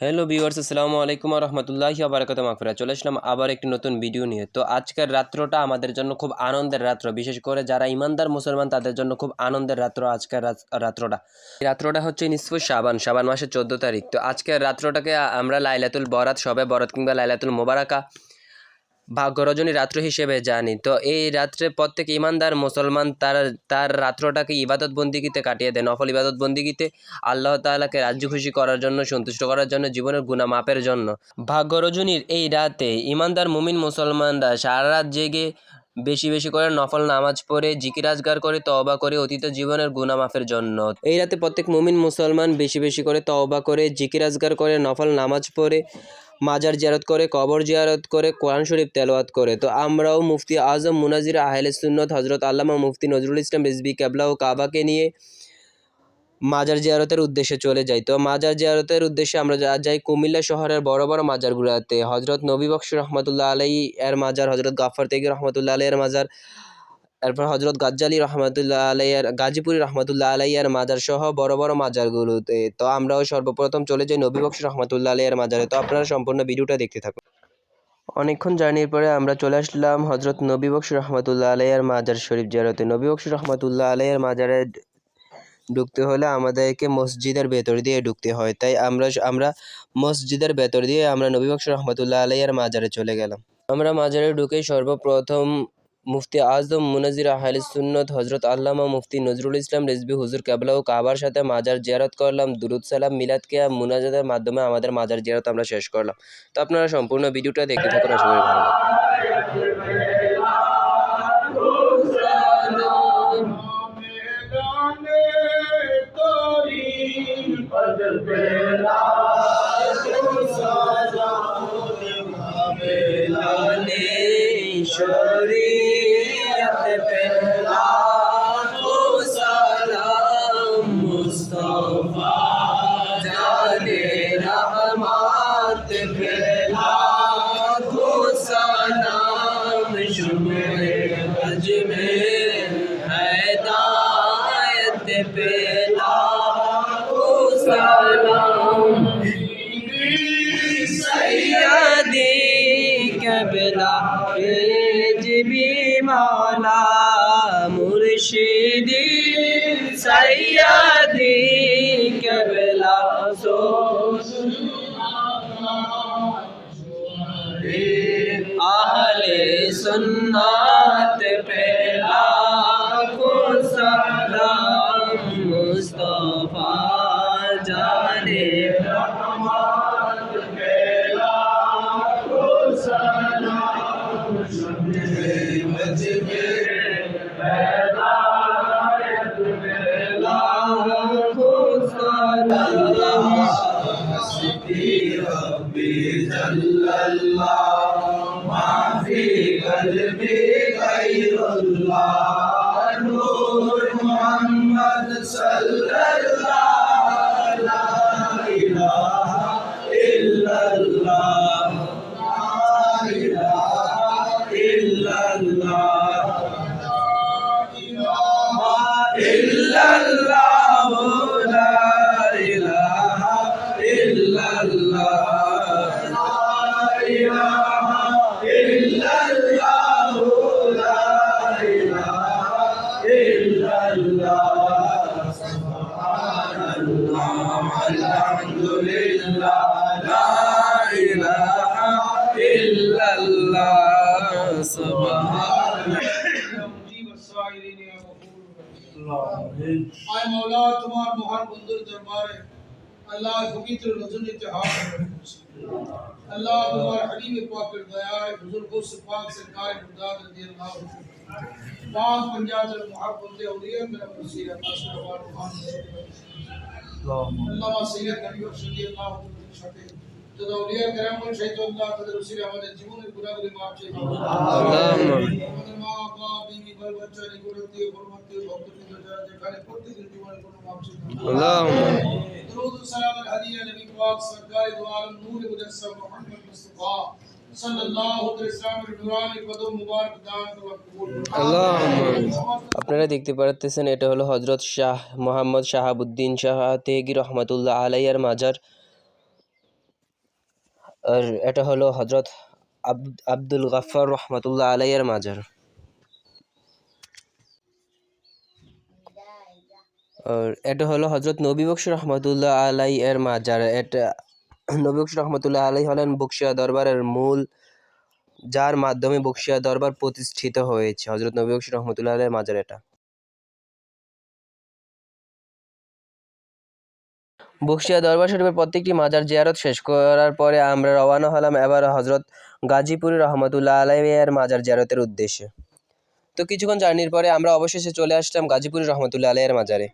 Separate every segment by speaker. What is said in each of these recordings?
Speaker 1: Hello viewers আসসালামু আলাইকুম রহমতুল্লাহি বারাকাত মাকফিরা চলে আসলাম আবার একটি নতুন ভিডিও নিয়ে। তো আজকের রাত্রটা আমাদের জন্য খুব আনন্দের রাত্র। বিশেষ করে যারা ইমানদার মুসলমান, তাদের জন্য খুব আনন্দের রাত্র আজকের রাত- রাত্রটা। এই রাত্রটা হচ্ছে নিসফু শাবান শাবান মাসের চোদ্দ তারিখ। তো আজকের রাত্রটাকে আমরা লাইলাতুল বরাত সবে, বরাত কিংবা লাইলাতুল মোবারাকা ভাগ্যরজনী রাত্র হিসেবে জানি। তো এই রাত্রে প্রত্যেক ইমানদার মুসলমান তার তার রাত্রটাকে ইবাদত বন্দিগিতে কাটিয়ে দেয় নফল ইবাদত বন্দিগিতে আল্লাহ তাআলাকে রাজ্য খুশি করার জন্য, সন্তুষ্ট করার জন্য, জীবনের গুণা মাপের জন্য। ভাগ্যরজনীর এই রাতে ইমানদার মুমিন মুসলমানরা সারা রাত জেগে বেশি বেশি করে নফল নামাজ পড়ে, জিকির আজগার করে, তওবা করে অতীত জীবনের গুনাহ মাফের জন্য। এই রাতে প্রত্যেক মুমিন মুসলমান বেশি বেশি করে তওবা করে, জিকির আজগার করে, নফল নামাজ পড়ে মাজার জিয়ারত করে, কবর জিয়ারত করে, কোরআন শরীফ তেলাওয়াত করে। তো আমরাও মুফতি আজম মুনাজির আহলে সুন্নত হজরত আল্লামা মুফতি নজরুল ইসলাম রিজবি কেবলা ও কাবাকে নিয়ে মাজার জিয়ারতের উদ্দেশ্যে চলে যাই। তো মাজার জিয়ারতের উদ্দেশ্যে আমরা যা- যাই কুমিল্লা শহরের বড় বড় মাজারগুলোতে। হজরত নবী বক্স রহমতুল্লাহ আলাই এর মাজার হজরত গাফর তেগি রহমতুল্লাহ আলাই এর মাজার এরপর হজরত গাজ্জালি রহমতুল্লাহ আলাইয়ের, গাজীপুরি রহমতুল্লাহ আলাইয়ের মাজার সহ বড় বড় মাজারগুলোতে। তো আমরাও সর্বপ্রথম চলে যাই নবী বক্স রহমতুল্লাহ আলাইয়ের মাজারে। তো আপনারা সম্পূর্ণ ভিডিওটা দেখতে থাকুন। অনেকক্ষণ জার্নির পরে আমরা চলে আসলাম হজরত নবী বক্স রহমতুল্লাহ আলাইয়ের মাজার শরীফ জিয়ারতে। নবী বক্স রহমতুল্লাহ আলাইয়ের মাজারে ঢুকতে হলে আমাদেরকে মসজিদের ভেতর দিয়ে ঢুকতে হয়। তাই আমরা আমরা মসজিদের ভেতর দিয়ে আমরা নবী বক্স রহমতুল্লাহ আলাইয়ের মাজারে চলে গেলাম। আমরা মাজারে ঢুকে সর্বপ্রথম মুফতি আজম মুনাজির আহলে সুন্নত হজরত আল্লামা মুফতি নজরুল ইসলাম রেজবি হুজুর কেবলা ও কাবার সাথে মাজার জিয়ারত করলাম। দুরুদ সালাম, মিলাদ কেয়া মুনাজাদের মাধ্যমে আমাদের মাজার জিয়ারত আমরা শেষ করলাম। তো আপনারা সম্পূর্ণ ভিডিওটা দেখতে থাকুন করি ভালো সুন্নাত নূর মোহাম্মদ সাল
Speaker 2: আয় মৌলা তোমার মহান বন্ধুর দরবারে আল্লাহ ফকির রজনীতে হাত রেখেছি আল্লাহ তোমার হাবিব পাকের দয়ায় হুজুর গোস পাক সরকার মুদাদ রাদিয়াল্লাহু আনহু পাক পঞ্জাবের মুহাব্বতে আউলিয়া মেরা মুসির আল্লাহ সুবহান মহান আল্লাহ সৈয়দ নবী রাদিয়াল্লাহু আনহুর সাথে তথা
Speaker 1: উলিয়া আপনারা দেখতে পারতেছেন এটা হলো হজরত শাহ মোহাম্মদ শাহাবুদ্দিন শাহ তেহগি রহমতুল্লাহ আলাইয়ার মাজার। আর এটা হলো হজরত আব্দুল গাফার রহমতুল্লাহ আলাইয়ের মাজার। আর এটা হলো হজরত নবী বক্স রহমতুল্লাহ আলাই এর মাজার। এটা নবী বক্স রহমতুল্লাহ আলাই হলেন বক্সিয়া দরবারের মূল, যার মাধ্যমে বক্সিয়া দরবার প্রতিষ্ঠিত হয়েছে। হজরত নবী বক্স রহমতুল্লাহ আলাই মাজার এটা। বক্সিয়া দরবার শরীফের প্রত্যেকটি মাজার জিয়ারত শেষ করার পরে আমরা রওনা হলাম এবার হজরত গাজীপুরি রহমতুল্লাহ আলাইয়ের মাজার জিয়ারতের উদ্দেশ্যে। তো কিছুক্ষণ জার্নির পরে আমরা অবশেষে চলে আসলাম গাজীপুরি রহমতুল্লাহ আলাইয়ের মাজারে।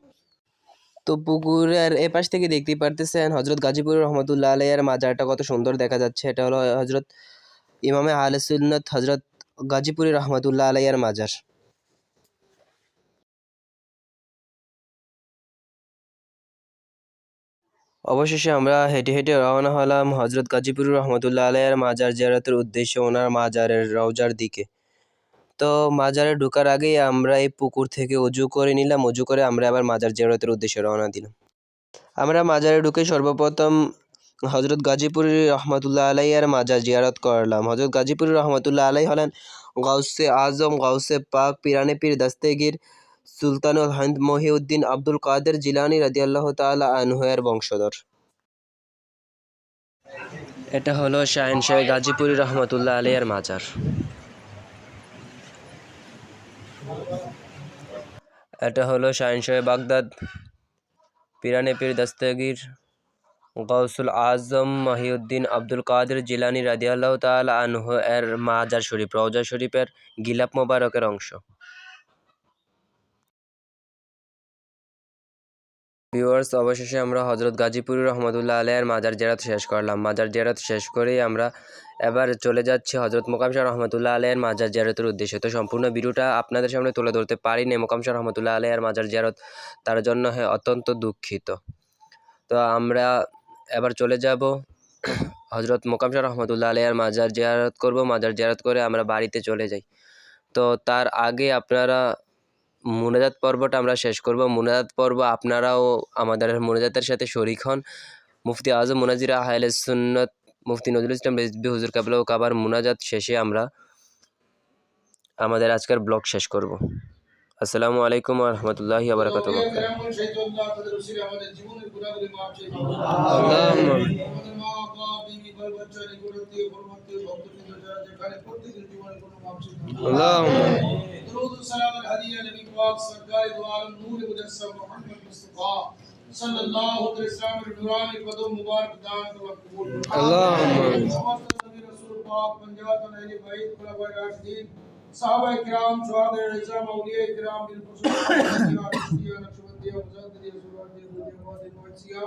Speaker 1: তো পুকুরের এ পাশ থেকে দেখতেই পারতেছেন হজরত গাজীপুর রহমতুল্লাহ আলাইয়ের মাজারটা কত সুন্দর দেখা যাচ্ছে। এটা হলো হজরত ইমামে আলে হজরত গাজীপুরি রহমতুল্লাহ আলাইয়ের মাজার। অবশেষে আমরা হেঁটে হেঁটে রওনা হলাম হজরত গাজীপুর রহমতুল্লাহ আলাইয়ের মাজার জিয়ারতের উদ্দেশ্যে ওনার মাজারের রওজার দিকে। তো মাজারে ঢোকার আগেই আমরা এই পুকুর থেকে অজু করে নিলাম অজু করে আমরা আবার মাজার জিয়ারতের উদ্দেশ্যে রওনা দিলাম। আমরা মাজারে ঢুকে সর্বপ্রথম হজরত গাজীপুরি রহমতুল্লাহ আলাইয়ের মাজার জিয়ারত করলাম। হজরত গাজীপুরি রহমতুল্লাহ আলাই হলেন গাউসে আজম, গাউসে পাক, পিরানে পীর, দস্তেগীর সুলতানুল হিন্দ মহিউদ্দিন আব্দুল কাদের জিলানি রাদিয়াল্লাহ তাআলা আনহু এর বংশধর। এটা হলো শাহিন শাহ গাজীপুরি রহমতুল্লাহ আলাইয়ের মাজার। এটা হলো শাহিন শাহ বাগদাদ পিরানে পীর দস্তগীর গৌসুল আজম মহিউদ্দিন আব্দুল কাদের জিলানি রাদিয়াল্লাহ তাআলা আনহু এর মাজার শরীফ, রওজা শরীফের গিলাপ মোবারকের অংশ। ভিউয়ার্স অবশেষে আমরা হজরত গাজীপুর রহমতুল্লাহ আলাইয়ের মাজার জেরাত শেষ করলাম। মাজার জেরাত শেষ করেই আমরা এবার চলে যাচ্ছি হজরত মোকাম শাহ রহমতুল্লাহ আলাইয়ের মাজার জিয়ারতের উদ্দেশ্যে। তো সম্পূর্ণ ভিডিওটা আপনাদের সামনে তুলে ধরতে পারিনি মোকাম শাহ রহমতুল্লাহ আলাইয়ের মাজার জিয়ারত তার জন্য অত্যন্ত দুঃখিত। তো আমরা এবার চলে যাব। হজরত মোকাম শাহ রহমতুল্লাহ আলাইয়ের মাজার জিয়ারত করব। মাজার জিয়ারত করে আমরা বাড়িতে চলে যাই। তো তার আগে আপনারা মুনাজাত পর্বটা আমরা শেষ করব। মুনাজাত পর্ব আপনারাও আমাদের মুনাজাতের সাথে শরিক হন। মুফতি আজম মুনাজির আহলে সুন্নত, মুফতি নজরুল ইসলাম রেজবি, হুজুর কাবলা ও কাবার মুনাজাত শেষে আমরা আমাদের আজকের ব্লগ শেষ করব। আসসালামু আলাইকুম রহমতুল্লাহি আবরকাত
Speaker 2: صحابہ کرام شہادہ اعظم اولیاء کرام بالخصوص حضرت عائشہ نقشبندیہ
Speaker 1: حضرت رضی
Speaker 2: اللہ عنہا نے فرمایا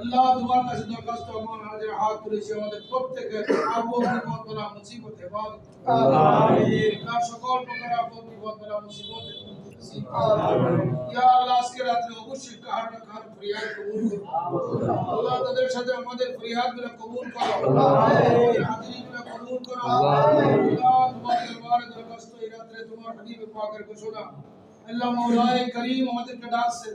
Speaker 2: আল্লাহ তোমার কাছে দরখাস্ত আমার হাজির হাত তুলেছি। আমাদের প্রত্যেকের আপদ বিপদ বলা মুসিবত হেফাজত আমিন। তার সকল প্রকার আপদ বিপদ বলা মুসিবত ইয়া আল্লাহ আজকে রাত্রে অবশ্যই কাহার না কাহার ফরিয়াদ কবুল করো। আল্লাহ তাদের সাথে আমাদের ফরিয়াদগুলো কবুল করো। হাজিরি গুলো কবুল করো। আল্লাহ তোমার দরবারে দরখাস্ত এই রাত্রে তোমার হাবিব পাকের ঘোষণা। আল্লাহ মৌলায়ে করিম আমাদেরকে ডাকছে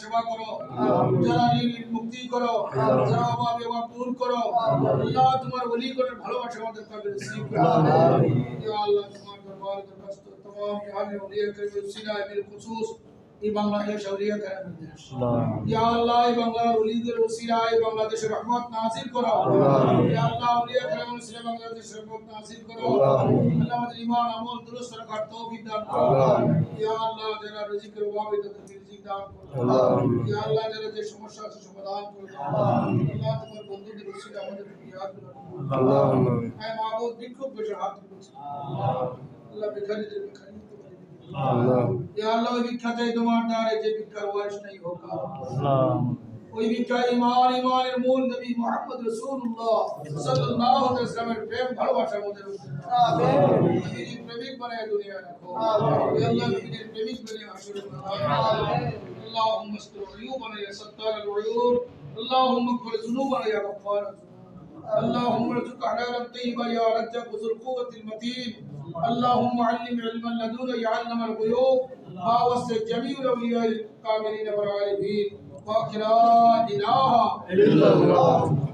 Speaker 2: সেবা করো মুক্তি করো দূর করো তোমার ভালোবাসা আমাদের الأقوام جعل ولاية الوسيلة بالخصوص এই বাংলাদেশ শরিয়া কায়েম দেশ ইয়া আল্লাহ এই বাংলার ওলিদের ওসিলায় বাংলাদেশের রহমত নাযিল করো। ইয়া আল্লাহ ওলিয়া কায়েম ওসিলা বাংলাদেশের রহমত নাযিল করো। আল্লাহ। আমাদের ঈমান আমল দুরুস্ত রাখার তৌফিক দান করো। ইয়া আল্লাহ যারা রিজিকের অভাবে তাদের রিজিক দান করো। ইয়া আল্লাহ যারা যে সমস্যা আছে সমাধান করো। আল্লাহ। তোমার বন্ধুদের ওসিলা আমাদের ফরিয়াদ করো। আল্লাহ। আয় মাবুদ বিক্ষোভ বেশ হাত করো اللہ یا اللہ وہ بکھا تے دوار دارے جے بکھر ورش نہیں ہوگا۔ کوئی بھی کا ایمان ایمان مول نبی محمد رسول اللہ صلی اللہ علیہ وسلم پریم بھڑوا چھو دے آمین نبی دی پریمک بنے دنیا کو آمین یا اللہ نبی دی پریمک بنے حشر یا ستار العیوب۔ اللهم اغفر طیبا یا رجب ذو القوة المتین۔ اللهم علم علما لدنا يعلم الغيوب ما وسع جميع الاولياء الكاملين والعارفين واخر إله
Speaker 3: إلا الله.